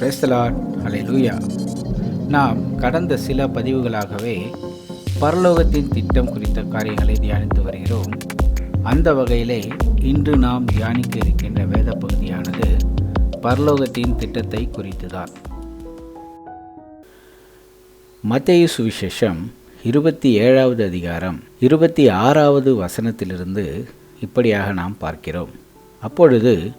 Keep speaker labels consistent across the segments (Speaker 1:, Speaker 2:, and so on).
Speaker 1: Praise the Lord அலையூயா நாம் கடந்த சில பதிவுகளாகவே பரலோகத்தின் திட்டம் குறித்த காரியங்களை தியானித்து வருகிறோம். அந்த வகையிலே இன்று நாம் தியானிக்க இருக்கின்ற வேத பகுதியானது பரலோகத்தின் திட்டத்தை குறித்துதான். மத்திய சுவிசேஷம் இருபத்தி ஏழாவது அதிகாரம் இருபத்தி ஆறாவது வசனத்திலிருந்து இப்படியாக நாம் பார்க்கிறோம். அப்பொழுது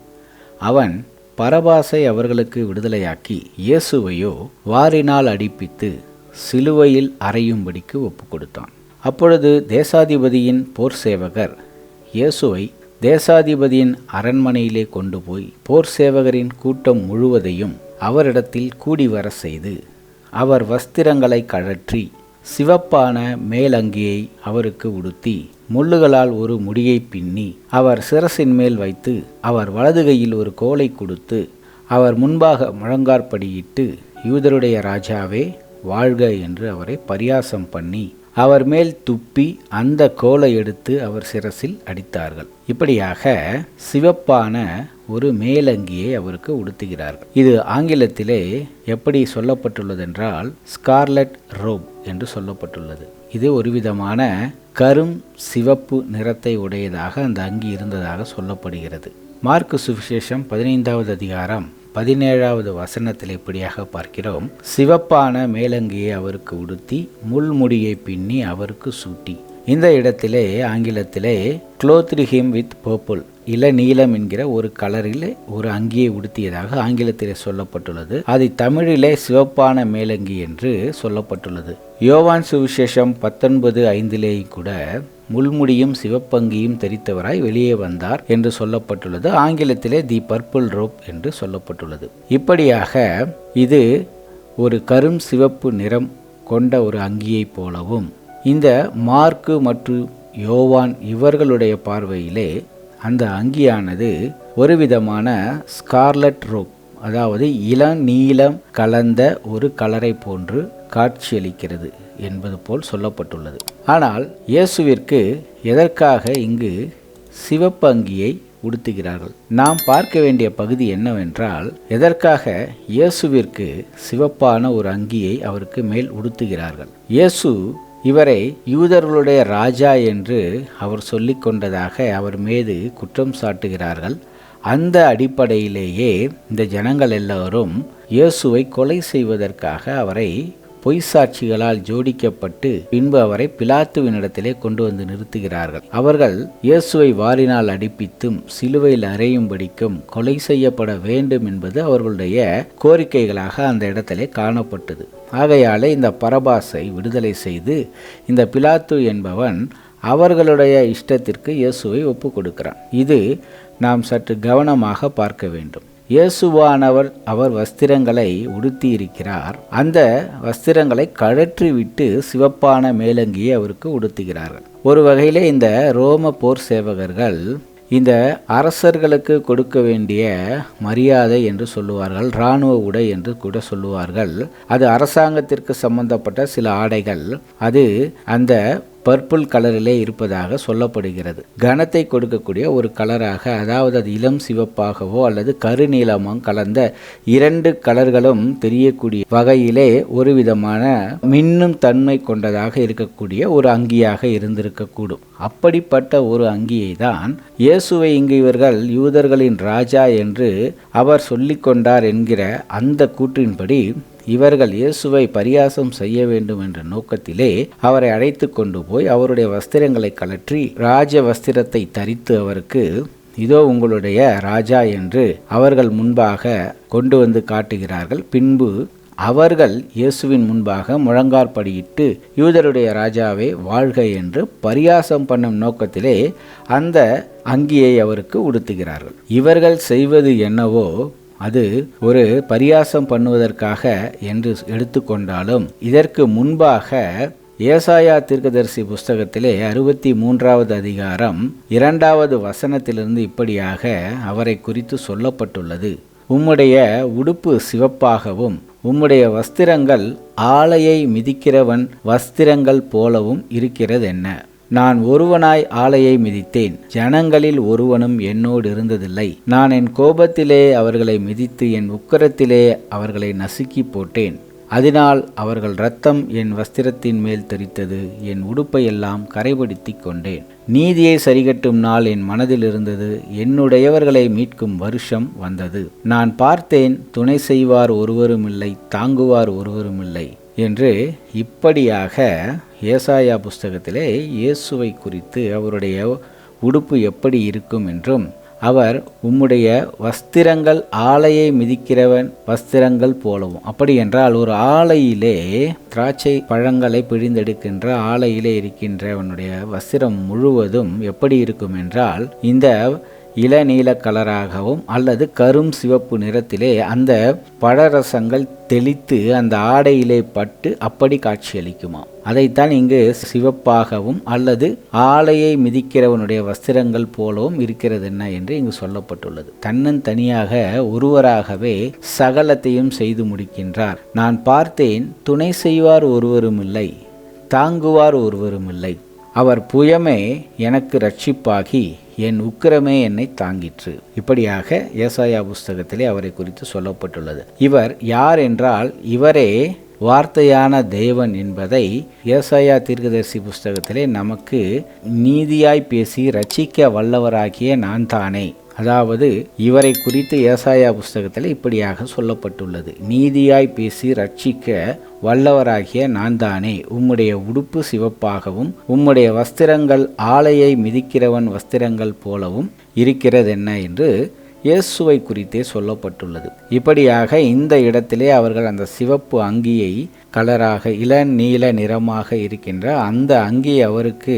Speaker 1: அவன் பரபாசை அவர்களுக்கு விடுதலையாக்கி இயேசுவையோ வாரினால் அடிப்பித்து சிலுவையில் அறையும்படிக்கு ஒப்பு கொடுத்தான் அப்பொழுது தேசாதிபதியின் போர் சேவகர் இயேசுவை தேசாதிபதியின் அரண்மனையிலே கொண்டு போய் போர் சேவகரின் கூட்டம் முழுவதையும் அவரிடத்தில் கூடி வர செய்து அவர் வஸ்திரங்களை கழற்றி சிவப்பான மேலங்கியை அவருக்கு உடுத்தி முள்ளுகளால் ஒரு முடியை பின்னி அவர் சிரசின் மேல் வைத்து அவர் வலது கையில் ஒரு கோலை கொடுத்து அவர் முன்பாக முழங்கார்படியிட்டு யூதருடைய ராஜாவே வாழ்க என்று அவரை பரியாசம் பண்ணி அவர் மேல் துப்பி அந்த கோலை எடுத்து அவர் சிரசில் அடித்தார்கள். இப்படியாக சிவப்பான ஒரு மேலங்கியை அவருக்கு உடுத்துகிறார்கள். இது ஆங்கிலத்திலே எப்படி சொல்லப்பட்டுள்ளதென்றால் ஸ்கார்லட் ரோப் என்று சொல்லப்பட்டுள்ளது. இது ஒரு விதமான கரும் சிவப்பு நிறத்தை உடையதாக அந்த அங்கி இருந்ததாக சொல்லப்படுகிறது. மார்க்கு சுவிசேஷம் பதினைந்தாவது அதிகாரம் பதினேழாவது வசனத்தில் இப்படியாக பார்க்கிறோம். சிவப்பான மேலங்கியை அவருக்கு உடுத்தி முள்முடியை பின்னி அவருக்கு சூட்டி. இந்த இடத்திலே ஆங்கிலத்திலே க்ளோத்ரி ஹிம் வித் பர்பிள் இள நீலம் என்கிற ஒரு கலரில் ஒரு அங்கியை உடுத்தியதாக ஆங்கிலத்திலே சொல்லப்பட்டுள்ளது. அது தமிழிலே சிவப்பான மேலங்கி என்று சொல்லப்பட்டுள்ளது. யோவான் சுவிசேஷம் பத்தொன்பது ஐந்திலே கூட முள்முடியும் சிவப்பங்கியும் தெரித்தவராய் வெளியே வந்தார் என்று சொல்லப்பட்டுள்ளது. ஆங்கிலத்திலே தி பர்பிள் ரோப் என்று சொல்லப்பட்டுள்ளது. இப்படியாக இது ஒரு கரும் சிவப்பு நிறம் கொண்ட ஒரு அங்கியைப் போலவும் இந்த மார்க்கு மற்றும் யோவான் இவர்களுடைய பார்வையிலே அந்த அங்கியானது ஒரு விதமான ஸ்கார்லட் ரோப் அதாவது இளம் நீளம் கலந்த ஒரு கலரை போன்று காட்சியளிக்கிறது என்பது போல் சொல்லப்பட்டுள்ளது. ஆனால் இயேசுவிற்கு எதற்காக இங்கு சிவப்பு அங்கியை உடுத்துகிறார்கள்? நாம் பார்க்க வேண்டிய பகுதி என்னவென்றால் எதற்காக இயேசுவிற்கு சிவப்பான ஒரு அங்கியை அவருக்கு மேல் உடுத்துகிறார்கள்? இயேசு இவரை யூதர்களுடைய ராஜா என்று அவர் சொல்லி கொண்டதாக அவர் மீது குற்றம் சாட்டுகிறார்கள். அந்த அடிப்படையிலேயே இந்த ஜனங்கள் எல்லோரும் இயேசுவை கொலை செய்வதற்காக அவரை பொய் சாட்சிகளால் ஜோடிக்கப்பட்டு பின்பு அவரை பிலாத்துவினிடத்திலே கொண்டு வந்து நிறுத்துகிறார்கள். அவர்கள் இயேசுவை வாரினால் அடிப்பித்தும் சிலுவையில் அறையும்படிக்கும் கொலை செய்யப்பட வேண்டும் என்பது அவர்களுடைய கோரிக்கைகளாக அந்த இடத்திலே காணப்பட்டது. ஆகையாலே இந்த பரபாசை விடுதலை செய்து இந்த பிலாத்து என்பவன் அவர்களுடைய இஷ்டத்திற்கு இயேசுவை ஒப்பு கொடுக்கிறான் இது நாம் சற்று கவனமாக பார்க்க வேண்டும். இயேசுவானவர் அவர் வஸ்திரங்களை உடுத்தியிருக்கிறார். அந்த வஸ்திரங்களை கழற்றிவிட்டு சிவப்பான மேலங்கியை அவருக்கு உடுத்துகிறார்கள் ஒரு வகையிலே இந்த ரோம போர் சேவகர்கள் இந்த அரசர்களுக்கு கொடுக்க வேண்டிய மரியாதை என்று சொல்லுவார்கள் இராணுவ உடை என்று கூட சொல்லுவார்கள். அது அரசாங்கத்திற்கு சம்பந்தப்பட்ட சில ஆடைகள். அது அந்த பர்பிள் கலரிலே இருப்பதாக சொல்லப்படுகிறது. கனத்தை கொடுக்கக்கூடிய ஒரு கலராக அதாவது அது இளம் சிவப்பாகவோ அல்லது கருநீளமோ கலந்த இரண்டு கலர்களும் தெரியக்கூடிய வகையிலே ஒரு விதமான மின்னும் தன்மை கொண்டதாக இருக்கக்கூடிய ஒரு அங்கியாக இருந்திருக்கக்கூடும். அப்படிப்பட்ட ஒரு அங்கியை தான் இயேசுவை இங்கு இவர்கள் யூதர்களின் ராஜா என்று அவர் சொல்லிக்கொண்டார் என்கிற அந்த கூற்றின்படி இவர்கள் இயேசுவை பரியாசம் செய்ய வேண்டும் என்ற நோக்கத்திலே அவரை அழைத்து கொண்டு போய் அவருடைய வஸ்திரங்களை கலற்றி ராஜ வஸ்திரத்தை தரித்து அவருக்கு இதோ உங்களுடைய ராஜா என்று அவர்கள் முன்பாக கொண்டு வந்து காட்டுகிறார்கள். பின்பு அவர்கள் இயேசுவின் முன்பாக முழங்கார்படியிட்டு யூதருடைய ராஜாவை வாழ்க என்று பரியாசம் பண்ணும் நோக்கத்திலே அந்த அங்கியை அவருக்கு உடுத்துகிறார்கள். இவர்கள் செய்வது என்னவோ அது ஒரு பரியாசம் பண்ணுவதற்காக என்று எடுத்துக்கொண்டாலும் இதற்கு முன்பாக ஏசாயா தீர்க்கதரிசி புஸ்தகத்திலே அறுபத்தி மூன்றாவது அதிகாரம் இரண்டாவது வசனத்திலிருந்து இப்படியாக அவரை குறித்து சொல்லப்பட்டுள்ளது. உம்முடைய உடுப்பு சிவப்பாகவும் உம்முடைய வஸ்திரங்கள் ஆலையை மிதிக்கிறவன் வஸ்திரங்கள் போலவும் இருக்கிறதென்ன? நான் ஒருவனாய் ஆலையை மிதித்தேன். ஜனங்களில் ஒருவனும் என்னோடு இருந்ததில்லை. நான் என் கோபத்திலே அவர்களை மிதித்து என் உக்கரத்திலே அவர்களை நசுக்கி போட்டேன். அதனால் அவர்கள் இரத்தம் என் வஸ்திரத்தின் மேல் தெரித்தது என் உடுப்பை எல்லாம் கரைபடுத்தி கொண்டேன். நீதியை சரிகட்டும் நாள் என் மனதில் இருந்தது. என்னுடையவர்களை மீட்கும் வருஷம் வந்தது. நான் பார்த்தேன் துணை செய்வார் ஒருவரும் இல்லை தாங்குவார் ஒருவரும் இல்லை. என்று இப்படியாக ஏசாயா புஸ்தகத்திலே இயேசுவை குறித்து அவருடைய உடுப்பு எப்படி இருக்கும் என்றும் அவர் உம்முடைய வஸ்திரங்கள் ஆலையை மிதிக்கிறவன் வஸ்திரங்கள் போலவும். அப்படி என்றால் ஒரு ஆலையிலே திராட்சை பழங்களை பிழிந்தெடுக்கின்ற ஆலையிலே இருக்கின்றவனுடைய வஸ்திரம் முழுவதும் எப்படி இருக்கும் என்றால் இந்த இளநீல கலராகவும் அல்லது கரும் சிவப்பு நிறத்திலே அந்த பழரசங்கள் தெளித்து அந்த ஆடையிலே பட்டு அப்படி காட்சியளிக்குமா? அதைத்தான் இங்கு சிவப்பாகவும் அல்லது ஆலையை மிதிக்கிறவனுடைய வஸ்திரங்கள் போலவும் இருக்கிறது என்ன என்று இங்கு சொல்லப்பட்டுள்ளது. தன்னன் தனியாக ஒருவராகவே சகலத்தையும் செய்து முடிக்கின்றார். நான் பார்த்தேன் துணை செய்வார் ஒருவரும் இல்லை தாங்குவார் ஒருவரும் இல்லை அவர் புயமே எனக்கு ரட்சிப்பாகி என் உக்கிரமே என்னை தாங்கிற்று. இப்படியாக ஏசாயா புஸ்தகத்திலே அவரை குறித்து சொல்லப்பட்டுள்ளது. இவர் யார் என்றால் இவரே வார்த்தையான தேவன் என்பதை ஏசாயா தீர்க்கதரிசி புஸ்தகத்திலே நமக்கு நீதியாய் பேசி ரட்சிக்க வல்லவராகிய நான் தானே. அதாவது இவரை குறித்து ஏசாயா புஸ்தகத்தில் இப்படியாக சொல்லப்பட்டுள்ளது. நீதியாய் பேசி ரட்சிக்க வல்லவராகிய நான் தானே உம்முடைய உடுப்பு சிவப்பாகவும் உம்முடைய வஸ்திரங்கள் ஆலையை மிதிக்கிறவன் வஸ்திரங்கள் போலவும் இருக்கிறதென்ன? என்று இயேசுவை குறித்தே சொல்லப்பட்டுள்ளது. இப்படியாக இந்த இடத்திலே அவர்கள் அந்த சிவப்பு அங்கியை கலராக இளநீல நிறமாக இருக்கின்ற அந்த அங்கியை அவருக்கு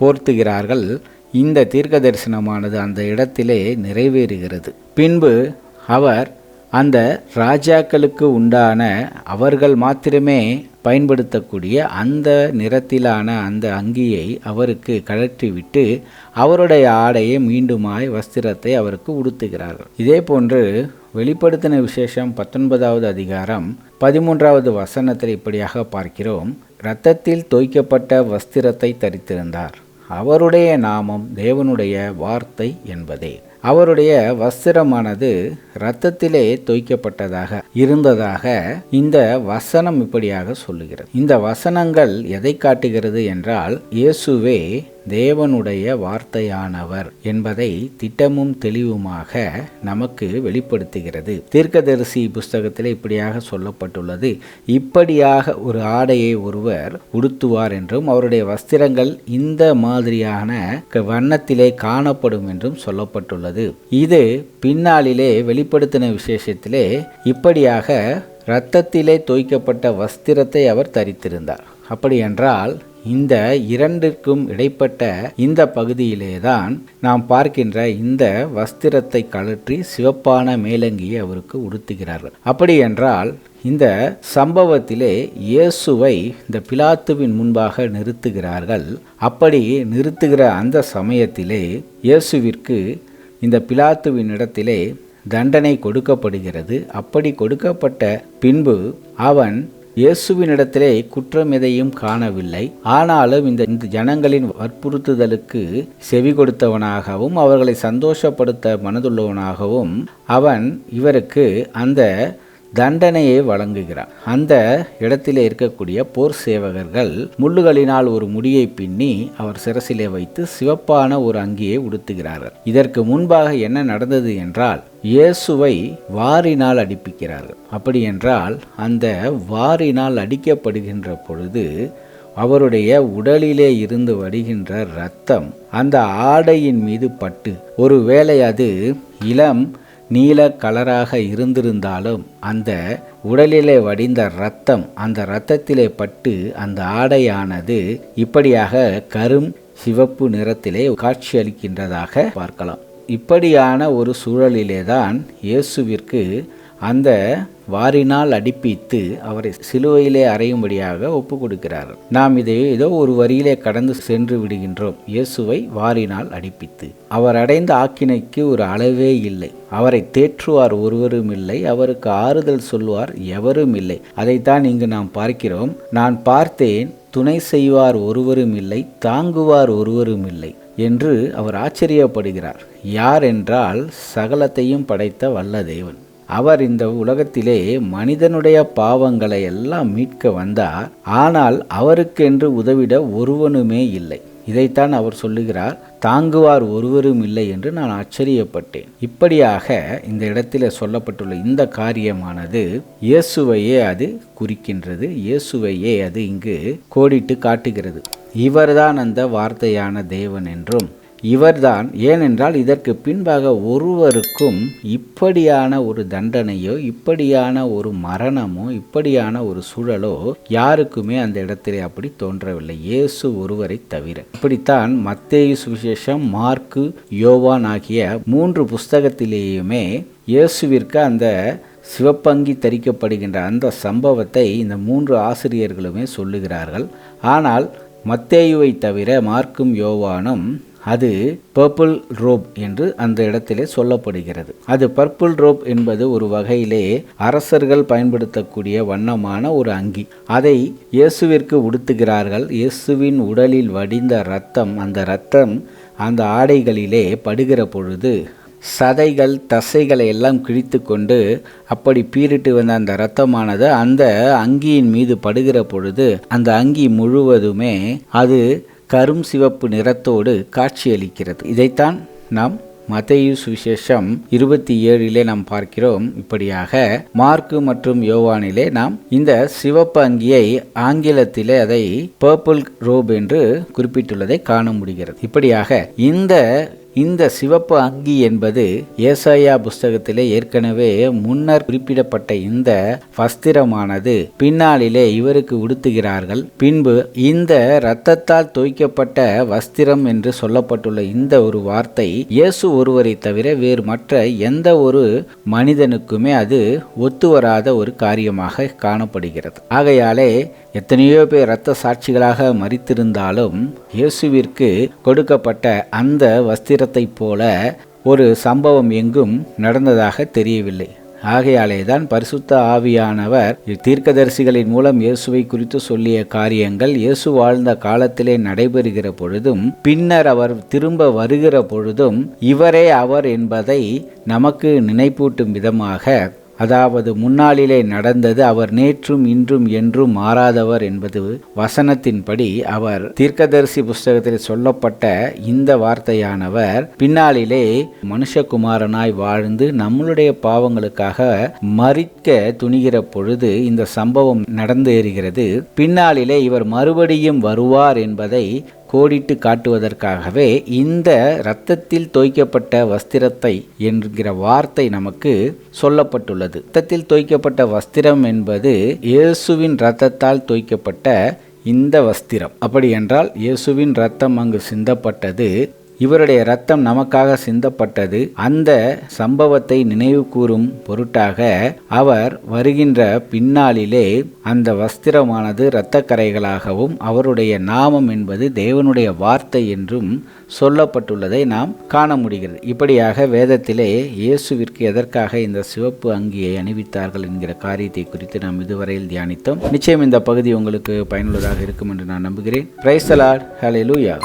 Speaker 1: போர்த்துகிறார்கள். இந்த தீர்க்க தரிசனமானது அந்த இடத்திலே நிறைவேறுகிறது. பின்பு அவர் அந்த ராஜாக்களுக்கு உண்டான அவர்கள் மாத்திரமே பயன்படுத்தக்கூடிய அந்த நிறத்திலான அந்த அங்கியை அவருக்கு கழற்றிவிட்டு அவருடைய ஆடையை மீண்டுமாய் வஸ்திரத்தை அவருக்கு உடுத்துகிறார்கள். இதே போன்று வெளிப்படுத்தின விசேஷம் பத்தொன்பதாவது அதிகாரம் பதிமூன்றாவது வசனத்தில் இப்படியாக பார்க்கிறோம். இரத்தத்தில் தோய்க்கப்பட்ட வஸ்திரத்தை தரித்திருந்தார். அவருடைய நாமம் தேவனுடைய வார்த்தை என்பதே. அவருடைய வஸ்திரமானது இரத்தத்திலே தொய்க்கப்பட்டதாக இருந்ததாக இந்த வசனம் இப்படியாக சொல்லுகிறது. இந்த வசனங்கள் எதை காட்டுகிறது என்றால் இயேசுவே தேவனுடைய வார்த்தையானவர் என்பதை திட்டமும் தெளிவுமாக நமக்கு வெளிப்படுத்துகிறது. தீர்க்கதரிசி புஸ்தகத்தில் இப்படியாக சொல்லப்பட்டுள்ளது இப்படியாக ஒரு ஆடையை ஒருவர் உடுத்துவார் என்றும் அவருடைய வஸ்திரங்கள் இந்த மாதிரியான வண்ணத்திலே காணப்படும் என்றும் சொல்லப்பட்டுள்ளது. இது பின்னாளிலே வெளிப்படுத்தின விசேஷத்திலே இப்படியாக இரத்தத்திலே தோய்க்கப்பட்ட வஸ்திரத்தை அவர் தரித்திருந்தார். அப்படி என்றால் இந்த இரண்டிற்கும் இடைப்பட்ட இந்த பகுதியிலேதான் நாம் பார்க்கின்ற இந்த வஸ்திரத்தை கழற்றி சிவப்பான மேலங்கியை அவருக்கு உடுத்துகிறார்கள் அப்படி என்றால் இந்த சம்பவத்திலே இயேசுவை இந்த பிலாத்துவின் முன்பாக நிறுத்துகிறார்கள். அப்படி நிறுத்துகிற அந்த சமயத்திலே இயேசுவிற்கு இந்த பிலாத்துவின் இடத்திலே தண்டனை கொடுக்கப்படுகிறது. அப்படி கொடுக்கப்பட்ட பின்பு அவன் இயேசுவினிடத்திலே குற்றம் எதையும் காணவில்லை. ஆனாலும் இந்த இந்த ஜனங்களின் வற்புறுத்துதலுக்கு செவி கொடுத்தவனாகவும் அவர்களை சந்தோஷப்படுத்த மனதுள்ளவனாகவும் அவன் இவருக்கு அந்த தண்டனையை வழங்குகிறான். அந்த இடத்திலே இருக்கக்கூடிய போர் சேவகர்கள் முள்ளுகளினால் ஒரு முடியை பின்னி அவர் சிரசிலே வைத்து சிவப்பான ஒரு அங்கியை உடுத்துகிறார்கள். இதற்கு முன்பாக என்ன நடந்தது என்றால் இயேசுவை வாரினால் அடிப்பிக்கிறார்கள். அப்படி என்றால் அந்த வாரினால் அடிக்கப்படுகின்ற பொழுது அவருடைய உடலிலே இருந்து வடிகின்ற இரத்தம் அந்த ஆடையின் மீது பட்டு ஒருவேளை அது இளம் நீல கலராக இருந்திருந்தாலும் அந்த உடலிலே வடிந்த இரத்தம் அந்த இரத்தத்திலே பட்டு அந்த ஆடையானது இப்படியாக கரும் சிவப்பு நிறத்திலே காட்சியளிக்கின்றதாக பார்க்கலாம். இப்படியான ஒரு சூழலிலே தான் இயேசுவிற்கு அந்த வாரினால் அடிப்பித்து அவரை சிலுவையிலே அறையும்படியாக ஒப்பு கொடுக்கிறார் நாம் இதை ஏதோ ஒரு வரியிலே கடந்து சென்று விடுகின்றோம். இயேசுவை வாரினால் அடிப்பித்து. அவர் அடைந்த ஆக்கினைக்கு ஒரு அளவே இல்லை. அவரை தேற்றுவார் ஒருவரும் இல்லை. அவருக்கு ஆறுதல் சொல்வார் எவரும் இல்லை. அதைத்தான் இங்கு நாம் பார்க்கிறோம். நான் பார்த்தேன் துணை செய்வார் ஒருவரும் இல்லை தாங்குவார் ஒருவரும் இல்லை என்று அவர் ஆச்சரியப்படுகிறார். யார் என்றால் சகலத்தையும் படைத்த வல்ல தேவன் அவர் இந்த உலகத்திலே மனிதனுடைய பாவங்களை எல்லாம் மீட்க வந்தார். ஆனால் அவருக்கென்று உதவிட ஒருவனுமே இல்லை. இதைத்தான் அவர் சொல்லுகிறார் தாங்குவார் ஒருவரும் இல்லை என்று நான் ஆச்சரியப்பட்டேன். இப்படியாக இந்த இடத்தில் சொல்லப்பட்டுள்ள இந்த காரியமானது இயேசுவையே அது குறிக்கின்றது. இயேசுவையே அது இங்கு கோடிட்டு காட்டுகிறது. இவர்தான் அந்த வார்த்தையான தேவன் என்றும் இவர்தான். ஏனென்றால் இதற்கு பின்பாக ஒருவருக்கும் இப்படியான ஒரு தண்டனையோ இப்படியான ஒரு மரணமோ இப்படியான ஒரு சூழலோ யாருக்குமே அந்த இடத்திலே அப்படி தோன்றவில்லை. இயேசு ஒருவரை தவிர. இப்படித்தான் மத்தேயு சுவிசேஷம் மார்க்கு யோவான் ஆகிய மூன்று புஸ்தகத்திலேயுமே இயேசுவிற்கு அந்த சிவப்பங்கி தரிக்கப்படுகின்ற அந்த சம்பவத்தை இந்த மூன்று ஆசிரியர்களுமே சொல்லுகிறார்கள். ஆனால் மத்தேயுவை தவிர மார்க்கும் யோவானும் அது பர்பிள் ரோப் என்று அந்த இடத்திலே சொல்லப்படுகிறது. அது பர்பிள் ரோப் என்பது ஒரு வகையிலே அரசர்கள் பயன்படுத்தக்கூடிய வண்ணமான ஒரு அங்கி. அதை இயேசுவிற்கு உடுத்துகிறார்கள். இயேசுவின் உடலில் வடிந்த இரத்தம் அந்த இரத்தம் அந்த ஆடைகளிலே படுகிற பொழுது சதைகள் தசைகளை எல்லாம் கிழித்து கொண்டு அப்படி பீரிட்டு வந்த அந்த இரத்தமானது அந்த அங்கியின் மீது படுகிற பொழுது அந்த அங்கி முழுவதுமே அது கரும் சிவப்பு நிறத்தோடு காட்சியளிக்கிறது. இதைத்தான் நாம் மத்தேயு சுவிசேஷம் இருபத்தி ஏழிலே நாம் பார்க்கிறோம். இப்படியாக மார்க்கு மற்றும் யோவானிலே நாம் இந்த சிவப்பு அங்கியை ஆங்கிலத்திலே அதை பர்பிள் ரோப் என்று குறிப்பிட்டுள்ளதை காண முடிகிறது. இப்படியாக இந்த இந்த சிவப்பு அங்கி என்பது ஏசாயா புஸ்தகத்திலே ஏற்கனவே முன்னர் குறிப்பிடப்பட்ட இந்த வஸ்திரமானது. பின்னாளிலே இவருக்கு உடுத்துகிறார்கள். பின்பு இந்த இரத்தத்தால் தோய்க்கப்பட்ட வஸ்திரம் என்று சொல்லப்பட்டுள்ள இந்த ஒரு வார்த்தை இயேசு ஒருவரை தவிர வேறு மற்ற எந்த ஒரு மனிதனுக்குமே அது ஒத்து வராத ஒரு காரியமாக காணப்படுகிறது. ஆகையாலே எத்தனையோ பேர் இரத்த சாட்சிகளாக மறித்திருந்தாலும் இயேசுவிற்கு கொடுக்கப்பட்ட அந்த வஸ்திரத்தைப் போல ஒரு சம்பவம் எங்கும் நடந்ததாக தெரியவில்லை. ஆகையாலே தான் பரிசுத்த ஆவியானவர் தீர்க்கதரிசிகளின் மூலம் இயேசுவை குறித்து சொல்லிய காரியங்கள் இயேசு வாழ்ந்த காலத்திலே நடைபெறுகிற பொழுதும் பின்னர் அவர் திரும்ப வருகிற பொழுதும் இவரே அவர் என்பதை நமக்கு நினைப்பூட்டும் விதமாக அதாவது முன்னாளிலே நடந்தது அவர் நேற்றும் இன்றும் என்றும் மாறாதவர் என்பது வசனத்தின்படி அவர் தீர்க்கதரிசி புஸ்தகத்தில் சொல்லப்பட்ட இந்த வார்த்தையானவர் பின்னாளிலே மனுஷகுமாரனாய் வாழ்ந்து நம்மளுடைய பாவங்களுக்காக மறிக்க துணிகிற பொழுது இந்த சம்பவம் நடந்தேறுகிறது. பின்னாளிலே இவர் மறுபடியும் வருவார் என்பதை கோடிட்டு காட்டுவதற்காகவே இந்த இரத்தத்தில் தோய்க்கப்பட்ட வஸ்திரத்தை என்கிற வார்த்தை நமக்கு சொல்லப்பட்டுள்ளது. இரத்தத்தில் தோய்க்கப்பட்ட வஸ்திரம் என்பது இயேசுவின் இரத்தத்தால் தோய்க்கப்பட்ட இந்த வஸ்திரம். அப்படி என்றால் இயேசுவின் இரத்தம் அங்கு சிந்தப்பட்டது. இவருடைய ரத்தம் நமக்காக சிந்தப்பட்டது. அந்த சம்பவத்தை நினைவு கூறும் பொருட்டாக அவர் வருகின்ற பின்னாளிலே அந்த வஸ்திரமானது இரத்தக்கரைகளாகவும் அவருடைய நாமம் என்பது தேவனுடைய வார்த்தை என்றும் சொல்லப்பட்டுள்ளதை நாம் காண முடிகிறது. இப்படியாக வேதத்திலே இயேசுவிற்கு எதற்காக இந்த சிவப்பு அங்கியை அணிவித்தார்கள் என்கிற காரியத்தை குறித்து நாம் இதுவரையில் தியானித்தோம். நிச்சயம் இந்த பகுதி உங்களுக்கு பயனுள்ளதாக இருக்கும் என்று நான் நம்புகிறேன். பிரைஸ் ஹலே லூயா